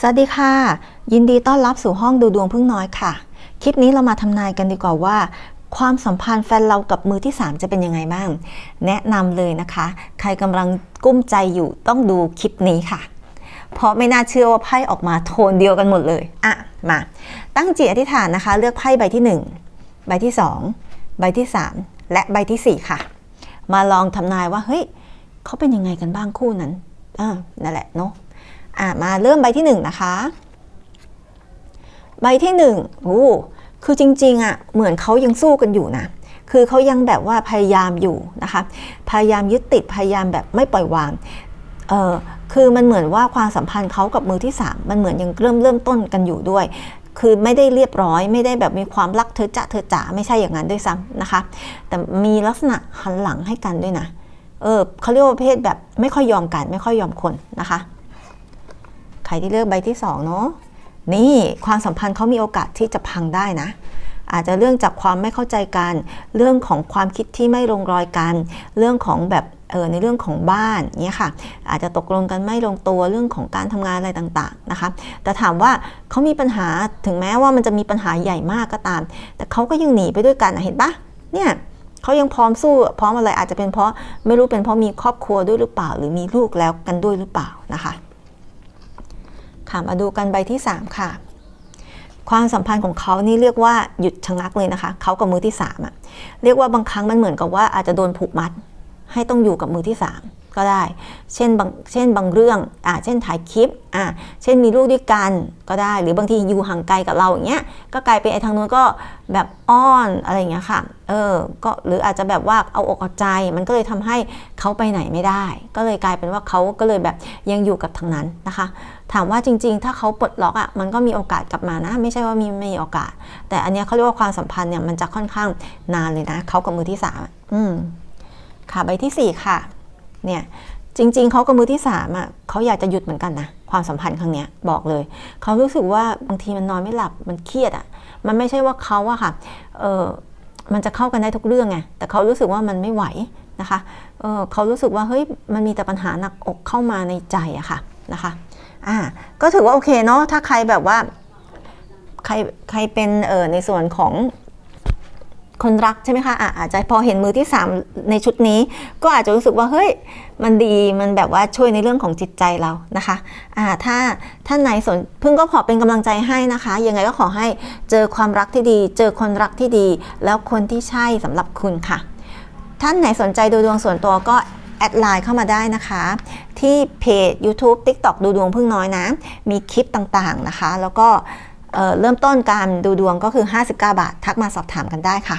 สวัสดีค่ะ ยินดีต้อนรับสู่ห้องดูดวงพึ่งน้อยค่ะ คลิปนี้เรามาทำนายกันดีกว่าว่า ความสัมพันธ์แฟนเรากับมือที่ 3 จะเป็นยังไงบ้าง แนะนำเลยนะคะ ใครกำลังกุ้มใจอยู่ต้องดูคลิปนี้ค่ะ เพราะไม่น่าเชื่อว่าไพ่ออกมาโทนเดียวกันหมดเลย อะ มา ตั้งจิตอธิษฐานนะคะ เลือกไพ่ใบที่ 1 ใบที่ 2 ใบที่ 3 และใบทีสี่4 ค่ะ มาลองทำนายว่าเฮ้ยเขาเป็นยังไงกันบ้างคู่นั้นอ่านั่นแหละเนาะ อะมาเริ่มใบที่หนึ่งนะคะ ใบที่หนึ่งโอ้คือจริงๆอะเหมือนเขายังสู้กันอยู่นะคือเขายังแบบว่าพยายามอยู่นะคะ พยายามยึดติดพยายามแบบไม่ปล่อยวางเออคือมันเหมือนว่าความสัมพันธ์เขากับมือที่สามมันเหมือนยังเริ่มเริ่มต้นกันอยู่ด้วย คือไม่ได้เรียบร้อย ไม่ได้แบบมีความรักเธอจะเธอจ๋าไม่ใช่อย่างนั้นด้วยซ้ำนะคะ แต่มีลักษณะหันหลังให้กันด้วยนะเออเขาเรียกว่าเพศแบบไม่ค่อยยอมกันไม่ค่อยยอมคนนะคะ ใครที่เลือกใบที่2เนาะนี่ความสัมพันธ์เขามีโอกาสที่จะพังได้นะ อาจจะเรื่องจากความไม่เข้าใจกัน เรื่องของความคิดที่ไม่ลงรอยกัน เรื่องของแบบเออในเรื่องของบ้านเนี่ยค่ะ อาจจะตกลงกันไม่ลงตัวเรื่องของการทำงานอะไรต่างๆนะคะ แต่ถามว่าเขามีปัญหาถึงแม้ว่ามันจะมีปัญหาใหญ่มากก็ตาม แต่เขาก็ยังหนีไปด้วยกันเห็นปะเนี่ยเขายังพร้อมสู้พร้อมอะไรอาจจะเป็นเพราะไม่รู้เป็นเพราะมีครอบครัวด้วยหรือเปล่า หรือมีลูกแล้วกันด้วยหรือเปล่านะคะ ค่ะมาดูกันใบที่ 3 ค่ะ ความสัมพันธ์ของเขานี่เรียกว่าหยุดชะงักเลยนะคะเขากับมือที่3อะเรียกว่าบางครั้งมันเหมือนกับว่าอาจจะโดนผูกมัด ให้ต้องอยู่กับมือที่3 ก็ได้ เช่นบางเช่นบางเรื่องอ่าเช่นถ่ายคลิปอ่าเช่นมีลูกด้วยกันก็ได้ หรือบางทีอยู่ห่างไกลกับเราอย่างเงี้ยก็กลายเป็นไอ้ทางนู้นก็แบบอ้อนอะไรอย่างเงี้ยค่ะเออก็หรืออาจจะแบบว่าเอาอกเอาใจ มันก็เลยทำให้เขาไปไหนไม่ได้ ก็เลยกลายเป็นว่าเขาก็เลยแบบยังอยู่กับทางนั้นนะคะ ถามว่าจริง ๆ ถ้าเขาปลดล็อกอะมันก็มีโอกาสกลับมานะ ไม่ใช่ว่ามีไม่มีโอกาส แต่อันเนี้ยเขาเรียกว่าความสัมพันธ์เนี่ยมันจะค่อนข้างนานเลยนะเขากับมือที่สามอืมค่ะใบที่สี่ค่ะ เนี่ยจริง ๆเขากับมือที่สามอะเขาอยากจะหยุดเหมือนกันนะความสัมพันธ์ครั้งเนี้ยบอกเลยเขารู้สึกว่าบางทีมันนอนไม่หลับมันเครียดอะมันไม่ใช่ว่าเขาอะค่ะเออมันจะเข้ากันได้ทุกเรื่องไงแต่เขารู้สึกว่ามันไม่ไหวนะคะเออเขารู้สึกว่าเฮ้ยมันมีแต่ปัญหาหนักอกเข้ามาในใจอะค่ะนะคะอ่าก็ถือว่าโอเคเนาะถ้าใครแบบว่าใครใครเป็นเออในส่วนของ คนรักใช่ไหมคะอะอาจจะพอเห็นมือที่ 3 ในชุดนี้ ก็อาจจะรู้สึกว่าเฮ้ยมันดีมันแบบว่าช่วยในเรื่องของจิตใจเรานะคะอ่าถ้าท่านไหนสนพึ่งก็ขอเป็นกำลังใจให้นะคะ ยังไงก็ขอให้เจอความรักที่ดี เจอคนรักที่ดี แล้วคนที่ใช่สำหรับคุณค่ะ ท่านไหนสนใจดูดวงส่วนตัวก็แอดไลน์เข้ามาได้นะคะ ที่เพจ YouTube TikTok ดูดวงพึ่งน้อยนะ มีคลิปต่างๆนะคะ แล้วก็เอ่อเริ่มต้นการดูดวงก็คือ 59 บาท ทักมาสอบถามกันได้ค่ะ